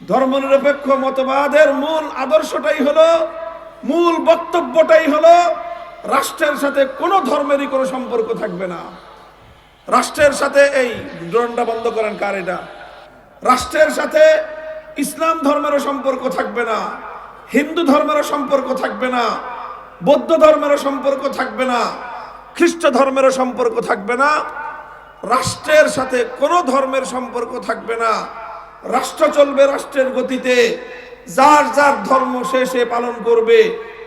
ধর্মনিরপেক্ষ মতবাদের মূল আদর্শটাই হলো, মূল বক্তব্যটাই হলো, রাষ্ট্রের সাথে কোনো ধর্মেরই কোনো সম্পর্ক থাকবে না। রাষ্ট্রের সাথে, এই ড্রোনটা বন্ধ করেন কার এটা? রাষ্ট্রের সাথে ইসলাম ধর্মেরও সম্পর্ক থাকবে না, হিন্দু ধর্মেরও সম্পর্ক থাকবে না, বৌদ্ধ ধর্মেরও সম্পর্ক থাকবে না, খ্রিস্ট ধর্মেরও সম্পর্ক থাকবে না, রাষ্ট্রের সাথে কোনো ধর্মের সম্পর্ক থাকবে না। রাষ্ট্র চলবে রাষ্ট্রের গতিতে। যার যার ধর্ম সে সে পালন করবে।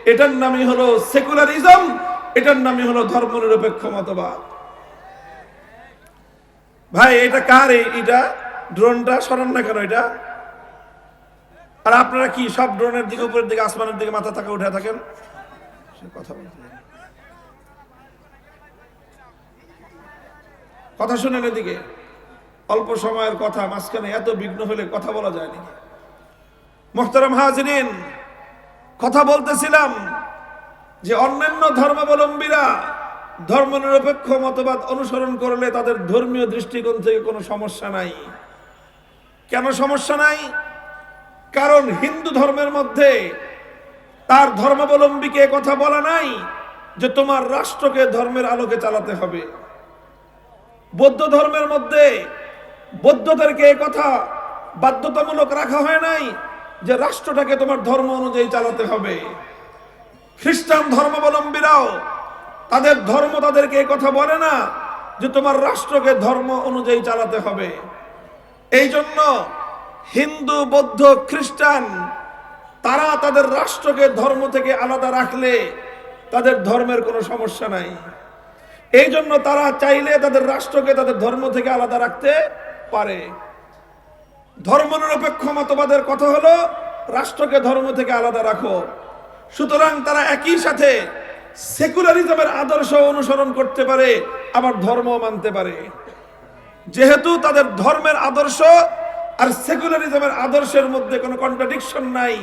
এটার নামই হলো সেকুলারিজম, এটার নামই হলো ধর্মনিরপেক্ষ মতবাদ। ভাই, এটা কার এটা ড্রোনটা? সরান না কেন এটা? আর আপনারা কি, সব ড্রোনের দিকে, উপরের দিকে, আসমানের দিকে মাথা থাকা, উঠে থাকেন? সে কথা কথা শুনেন এদিকে। অল্প সময়ের কথা, মাঝখানে এত বিঘ্ন হলে কথা বলা যায় না মোহতারাম হাজরিন, কথা বলতেছিলাম যে অন্যান্য ধর্মাবলম্বীরা ধর্মনিরপেক্ষ মতবাদ অনুসরণ করলে তাদের ধর্মীয় দৃষ্টিকোণ থেকে কোনো সমস্যা নাই। কেন সমস্যা নাই? কারণ হিন্দু ধর্মের মধ্যে তার ধর্মাবলম্বীকে কথা বলা নাই যে তোমার রাষ্ট্রকে ধর্মের আলোকে চালাতে হবে। বৌদ্ধ ধর্মের মধ্যে বৌদ্ধদেরকে কথা বাধ্যতামূলক রাখা হয় নাই যে রাষ্ট্রটাকে তোমার ধর্ম অনুযায়ী চালাতে হবে। খ্রিস্টান ধর্মাবলম্বীরাও তাদের ধর্ম তাদেরকে কথা বলে না যে তোমার রাষ্ট্রকে ধর্ম অনুযায়ী চালাতে হবে। এই জন্য হিন্দু, বৌদ্ধ, খ্রিস্টান তারা তাদের রাষ্ট্রকে ধর্ম থেকে আলাদা রাখলে তাদের ধর্মের কোনো সমস্যা নাই। এই জন্য তারা চাইলে তাদের রাষ্ট্রকে তাদের ধর্ম থেকে আলাদা রাখতে পারে। ধর্মনিরপেক্ষ মতবাদের কথা হলো, রাষ্ট্রকে ধর্ম থেকে আলাদা রাখো। সুতরাং তারা একই সাথে সেকুলারিজমের আদর্শ অনুসরণ করতে পারে, আবার ধর্ম মানতে পারে। যেহেতু তাদের ধর্মের আদর্শ আর সেকুলারিজমের আদর্শের মধ্যে কোনো কন্ট্রাডিকশন নাই,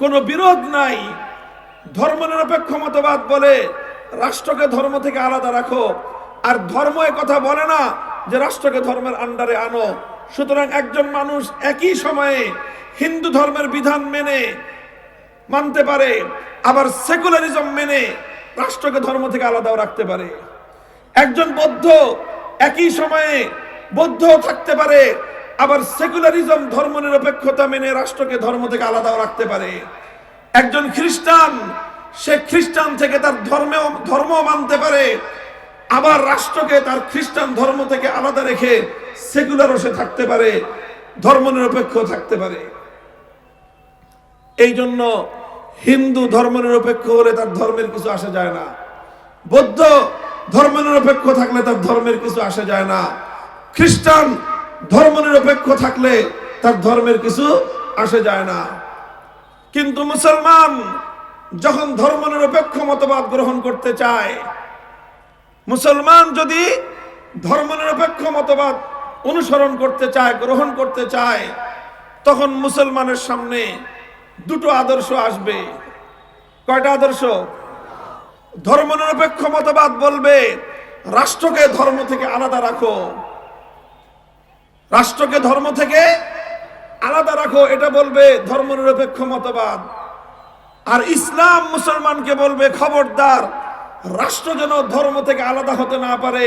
কোনো বিরোধ নাই, ধর্মনিরপেক্ষ মতবাদ বলে রাষ্ট্রকে ধর্ম থেকে আলাদা রাখো। আর ধর্ম কথা বলে না যে রাষ্ট্রকে ধর্মের আন্ডারে আনো, সুতরাং একজন মানুষ একই সময়ে হিন্দু ধর্মের বিধান মেনে, মানতে পারে, আবার সেকুলারিজম মেনে রাষ্ট্রকে ধর্ম থেকে আলাদাও রাখতে পারে। একজন বৌদ্ধ একই সময়ে বৌদ্ধ থাকতে পারে, আবার সেকুলারিজম ধর্ম নিরপেক্ষতা মেনে রাষ্ট্রকে ধর্ম থেকে আলাদাও রাখতে পারে। একজন খ্রিস্টান, সে খ্রিস্টান থেকে তার ধর্মেও ধর্ম মানতে পারে আবার রাষ্ট্রকে তার খ্রিস্টান ধর্ম থেকে আলাদা রেখে সেকুলারও সে থাকতে পারে ধর্ম নিরপেক্ষ থাকতে পারে। এই জন্য হিন্দু ধর্মনিরপেক্ষ হলে তার ধর্মের কিছু আসা যায় না। বৌদ্ধ ধর্মনিরপেক্ষ থাকলে তার ধর্মের কিছু আসে যায় না। খ্রিস্টান ধর্মনিরপেক্ষ থাকলে তার ধর্মের কিছু আসে যায় না। কিন্তু মুসলমান যখন ধর্মনিরপেক্ষ মতবাদ গ্রহণ করতে চায় মুসলমান যদি ধর্মনিরপেক্ষ মতবাদ অনুসরণ করতে চায়, গ্রহণ করতে চায়, তখন মুসলমানের সামনে দুটো আদর্শ আসবে। কয়টা আদর্শ? ধর্মনিরপেক্ষ মতবাদ বলবে, রাষ্ট্রকে ধর্ম থেকে আলাদা রাখো। রাষ্ট্রকে ধর্ম থেকে আলাদা রাখো, এটা বলবে ধর্মনিরপেক্ষ মতবাদ। আর ইসলাম মুসলমানকে বলবে খবরদার রাষ্ট্র যেন ধর্ম থেকে আলাদা হতে না পারে,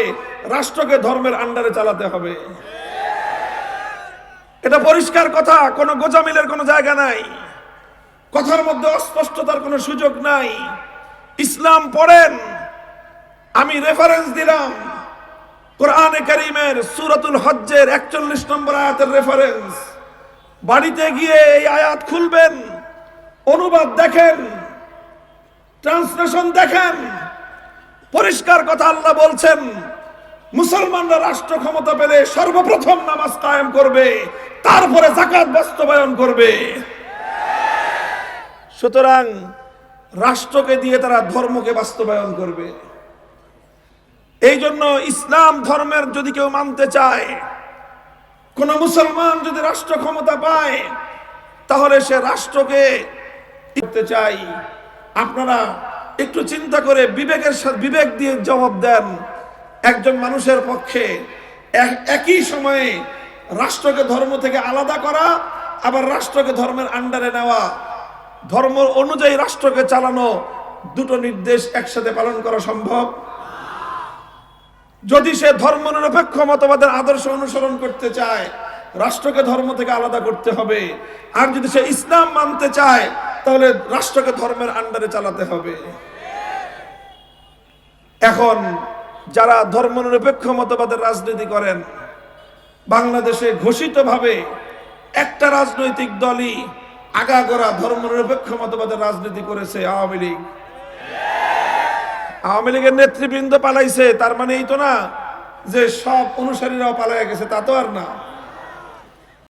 রাষ্ট্রকে ধর্মের আন্ডারে চালাতে হবে। এটা পরিষ্কার কথা, কোনো গোজামিলের কোনো জায়গা নাই। কথার মধ্যে অস্পষ্টতার কোনো সুযোগ নাই। ইসলাম পড়েন, আমি রেফারেন্স দিলাম। কোরআনে করিমের সুরাতুল হজ্জের একচল্লিশ নম্বর আয়াতের রেফারেন্স বাড়িতে গিয়ে এই আয়াত খুলবেন, অনুবাদ দেখেন ট্রান্সলেশন দেখেন পরিষ্কার কথা আল্লাহ বলছেন, মুসলমানরা রাষ্ট্র ক্ষমতা পেলে সর্বপ্রথম নামাজ কায়েম করবে, তারপরে জাকাত বাস্তবায়ন করবে। সুতরাং রাষ্ট্রকে দিয়ে তারা ধর্মকে বাস্তবায়ন করবে। এই জন্য ইসলাম ধর্মের যদি কেউ মানতে চায়, কোন মুসলমান যদি রাষ্ট্র ক্ষমতা পায়, তাহলে সে রাষ্ট্রকে চাই। আপনারা একটু চিন্তা করে বিবেকের সাথে বিবেক দিয়ে জবাব দেন একজন মানুষের পক্ষে। এক- একই সময়ে রাষ্ট্রকে ধর্ম থেকে আলাদা করা, আবার রাষ্ট্রকে ধর্মের আন্ডারে নেওয়া। ধর্ম অনুযায়ী রাষ্ট্রকে চালানো দুটো নির্দেশ একসাথে পালন করা সম্ভব। যদি সে ধর্ম নিরপেক্ষ মতবাদের আদর্শ অনুসরণ করতে চায়, রাষ্ট্রকে ধর্ম থেকে আলাদা করতে হবে। আর যদি সে ইসলাম মানতে চায়, তাহলে রাষ্ট্রকে ধর্মের আন্ডারে চালাতে হবে। এখন যারা ধর্ম নিরপেক্ষ মতবাদের রাজনীতি করেন, বাংলাদেশে ঘোষিতভাবে একটা রাজনৈতিক দলই আগাগোড়া ধর্ম নিরপেক্ষ মতবাদের রাজনীতি করেছে আওয়ামী লীগ। আওয়ামী লীগের নেতৃবৃন্দ পালাইছে, তার মানে এই তো না যে সব অনুসারীরাও পালাইয়া গেছে, তা তো আর না।